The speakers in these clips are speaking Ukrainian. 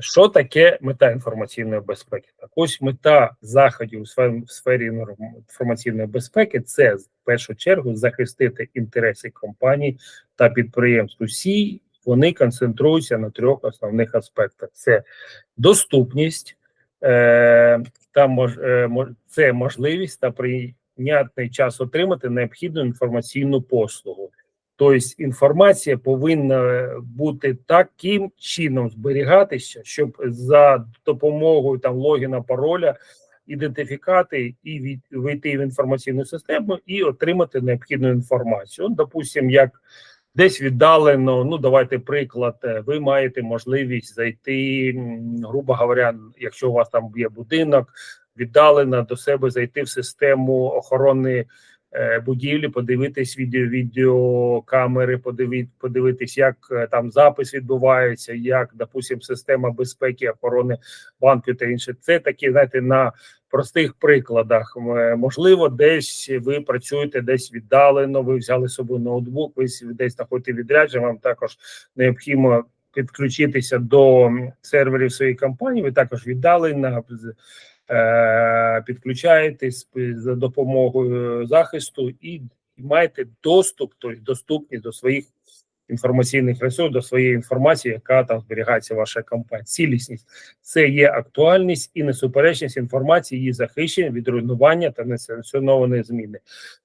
Що таке мета інформаційної безпеки? Так ось мета заходів у сфері, інформаційної безпеки це в першу чергу захистити інтереси компаній та підприємств. Усі вони концентруються на трьох основних аспектах: це доступність, е, та е, це можливість та прийнятний час отримати необхідну інформаційну послугу. Тобто інформація повинна бути таким чином зберігатися, щоб за допомогою там логіна, пароля ідентифікати і від, вийти в інформаційну систему і отримати необхідну інформацію. От, допустим, як десь віддалено, ну давайте приклад, е, ви маєте можливість зайти, грубо говоря, якщо у вас там є будинок, віддалено до себе зайти в систему охорони будівлі, подивитись відео, відеокамери, подивити, подивитись, як е, там запис відбувається, як, допустим, система безпеки, охорони банку та інше. Це такі, знаєте, на простих прикладах. Можливо, десь ви працюєте десь віддалено, ви взяли з собою ноутбук, ви десь знаходите відрядження, вам також необхідно підключитися до серверів своєї компанії, ви також віддалено з- е, підключаєтесь за допомогою захисту і маєте доступ, тобто доступність до своїх інформаційних ресурсів, до своєї інформації, яка там зберігається в вашій компанії. Цілісність це є актуальність і несуперечність інформації, її захищення від руйнування та несанкціонованої зміни.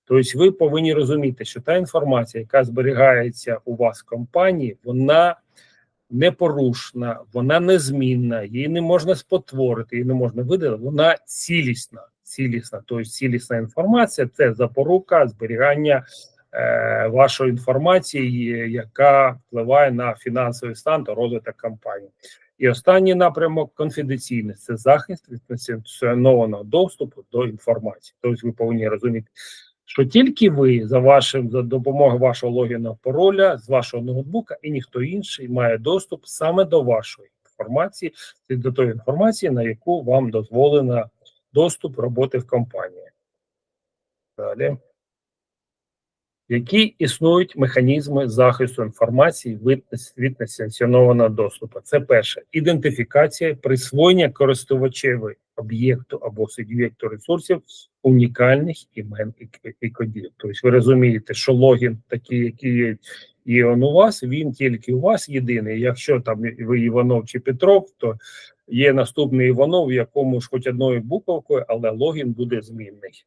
Тобто, ви повинні розуміти, що та інформація, яка зберігається у вас в компанії, вона непорушна, вона незмінна, її не можна спотворити, її не можна видалити, вона цілісна. Цілісна, тобто цілісна інформація це запорука зберігання е, вашої інформації, яка впливає на фінансовий стан та розвиток компанії. І останній напрямок конфіденційність це захист від несанкціонованого доступу до інформації. Тобто, ви повинні розуміти, що тільки ви за вашим за допомогою вашого логіна пароля з вашого ноутбука і ніхто інший має доступ саме до вашої інформації, до тої інформації, на яку вам дозволено доступ роботи в компанії. Далі. Які існують механізми захисту інформації від, від несанкціонованого доступу? Це перше ідентифікація, присвоєння користувачеві об'єкту або суб'єкту ресурсів унікальних імен і, і кодів. Тобто ви розумієте, що логін такий, який є, є он у вас, він тільки у вас єдиний. Якщо там ви Іванов чи Петров, то є наступний Іванов, в якому ж хоч одною буковкою, але логін буде змінний.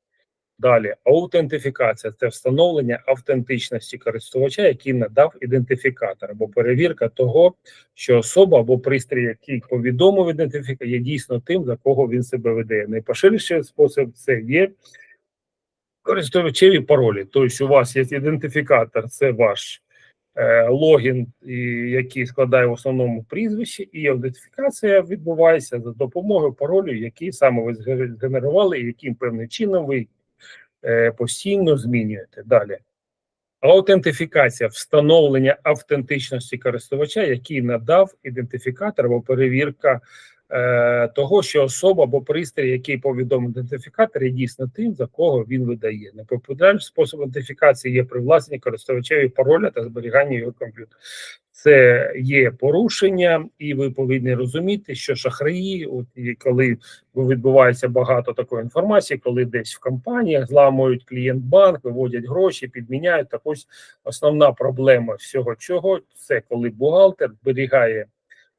Далі аутентифікація це встановлення автентичності користувача, який надав ідентифікатор або перевірка того, що особа або пристрій, який повідомив ідентифікатор, є дійсно тим, за кого він себе веде. Найпоширеніший спосіб це є користувачеві паролі. Тобто, у вас є ідентифікатор, це ваш е, логін, який складає в основному прізвище, і ідентифікація відбувається за допомогою паролю, який саме ви згенерували, і яким певним чином ви постійно змінюєте. Далі. Аутентифікація встановлення автентичності користувача, який надав ідентифікатор або перевірка е, того, що особа або пристрій, який повідомив ідентифікатор, є дійсно тим, за кого він видає. Непопулярним спосіб ідентифікації є привласнення користувачеві пароля та зберігання його комп'ютера. Це є порушення, і ви повинні розуміти, що шахраї, от і коли відбувається багато такої інформації, коли десь в компаніях зламують клієнт банк, виводять гроші, підміняють. Так ось основна проблема всього чого це коли бухгалтер зберігає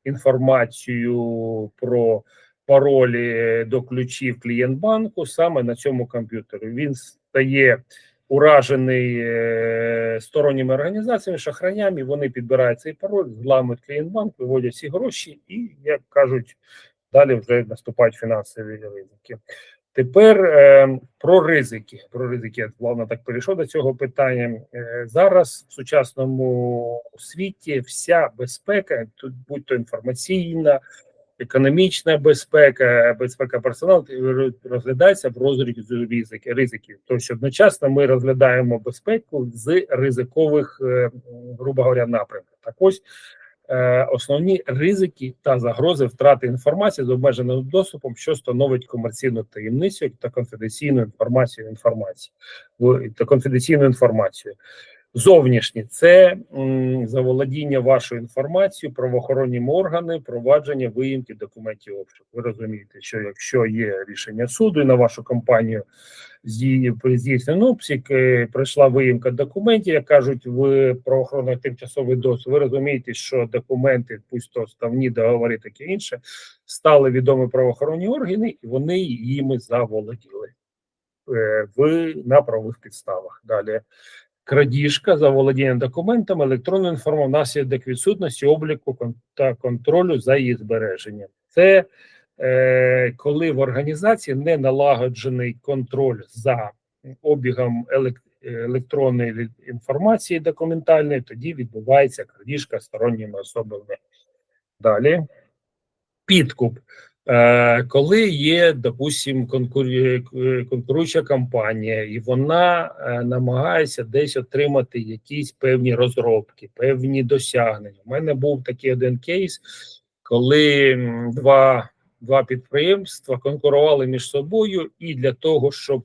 інформацію про паролі до ключів клієнт банку саме на цьому комп'ютері. Він стає уражений е, сторонніми організаціями, шахраями. Вони підбирають цей пароль, зламують клієнт банк, виводять всі гроші, і як кажуть, далі вже наступають фінансові ризики. Тепер е, про ризики. Про ризики я плавно так перейшов до цього питання. Е, зараз в сучасному світі вся безпека, тут будь то інформаційна, економічна безпека, безпека персоналу розглядається в розрізі ризиків. Тобто одночасно ми розглядаємо безпеку з ризикових, е, грубо говоря, напрямків. Так ось е, основні ризики та загрози втрати інформації з обмеженим доступом, що становить комерційну таємницю та конфіденційну інформацію інформації та конфіденційну інформацію. Зовнішні це заволодіння вашою інформацією, правоохоронні органи, провадження виїмки документів обшуку. Ви розумієте, що якщо є рішення суду і на вашу компанію здійсненні обсік е, прийшла виїмка документів, як кажуть в правоохоронних тимчасовий досвід, ви розумієте, що документи, пусть то ставні договори, таке інше, стали відомі правоохоронні органи, і вони їми заволоділи е, в на правових підставах. Далі крадіжка, заволодіння документами, електронною інформацією внаслідок відсутності обліку та контролю за її збереженням. Це е, коли в організації не налагоджений контроль за обігом елек- електронної інформації документальної, тоді відбувається крадіжка сторонніми особами. Далі підкуп. Е, коли є, допустим, е, конкуруюча компанія, і вона е, намагається десь отримати якісь певні розробки, певні досягнення. У мене був такий один кейс, коли два, два підприємства конкурували між собою, і для того, щоб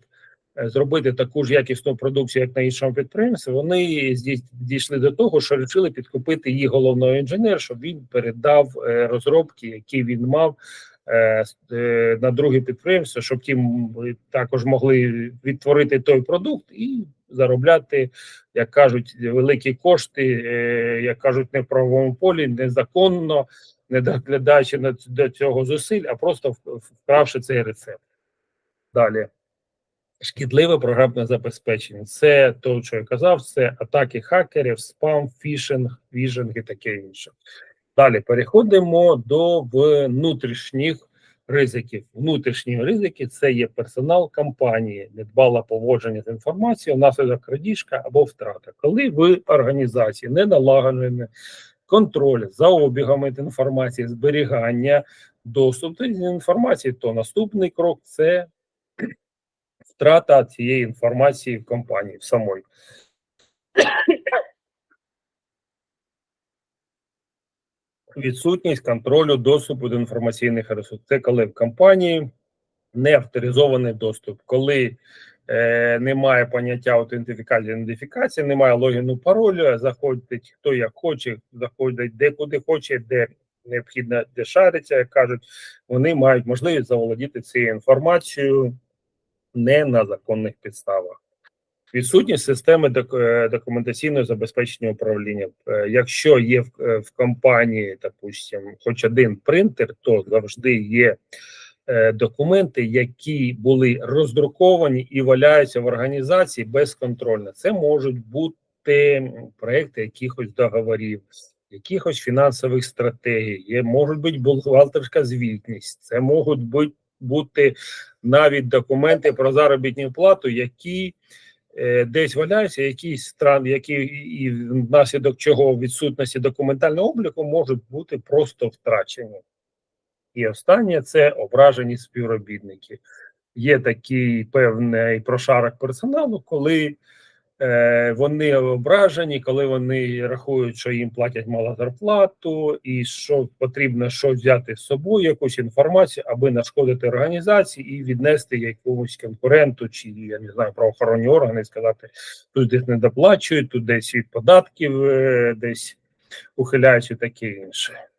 зробити таку ж якісну продукцію, як на іншому підприємстві, вони дійшли до того, що вирішили підкупити її головного інженера, щоб він передав розробки, які він мав на друге підприємство, щоб ті також могли відтворити той продукт і заробляти, як кажуть, великі кошти, е, як кажуть, не в правовому полі, незаконно, не докладаючи до цього зусиль, а просто вкравши цей рецепт. Далі. Шкідливе програмне забезпечення. Це то, що я казав, це атаки хакерів, спам, фішинг, віжинг і таке інше. Далі переходимо до внутрішніх ризиків. Внутрішні ризики це є персонал компанії, недбале поводження з інформацією, внаслідок крадіжка або втрата. Коли в організації не налагоджений контроль за обігами інформації, зберігання, доступ до інформації, то наступний крок це втрата цієї інформації в компанії в самої. Відсутність контролю доступу до інформаційних ресурсів. Це коли в компанії не авторизований доступ, коли е, немає поняття аутентифікації, ідентифікації, немає логіну паролю, заходить хто як хоче, заходить де куди хоче, де необхідно, де шариться, як кажуть, вони мають можливість заволодіти цією інформацією не на законних підставах. Відсутність системи е, документаційного забезпечення управління. Е, Якщо є в, е, в компанії, допустим, хоч один принтер, то завжди є документи, які були роздруковані і валяються в організації безконтрольно. Це можуть бути проекти якихось договорів, якихось фінансових стратегій, є, можуть бути бухгалтерська звітність, це можуть бути, бути навіть документи про заробітну плату, які десь валяються, якісь стран, які і внаслідок чого відсутності документального обліку можуть бути просто втрачені. І останнє це ображені співробітники. Є такий певний прошарок персоналу, коли е, вони ображені, коли вони рахують, що їм платять мало зарплату, і що потрібно щось взяти з собою, якусь інформацію, аби нашкодити організації і віднести якомусь конкуренту, чи я не знаю, правоохоронні органи, сказати, тут десь не доплачують, тут десь від податків, е, десь ухиляються таке інше.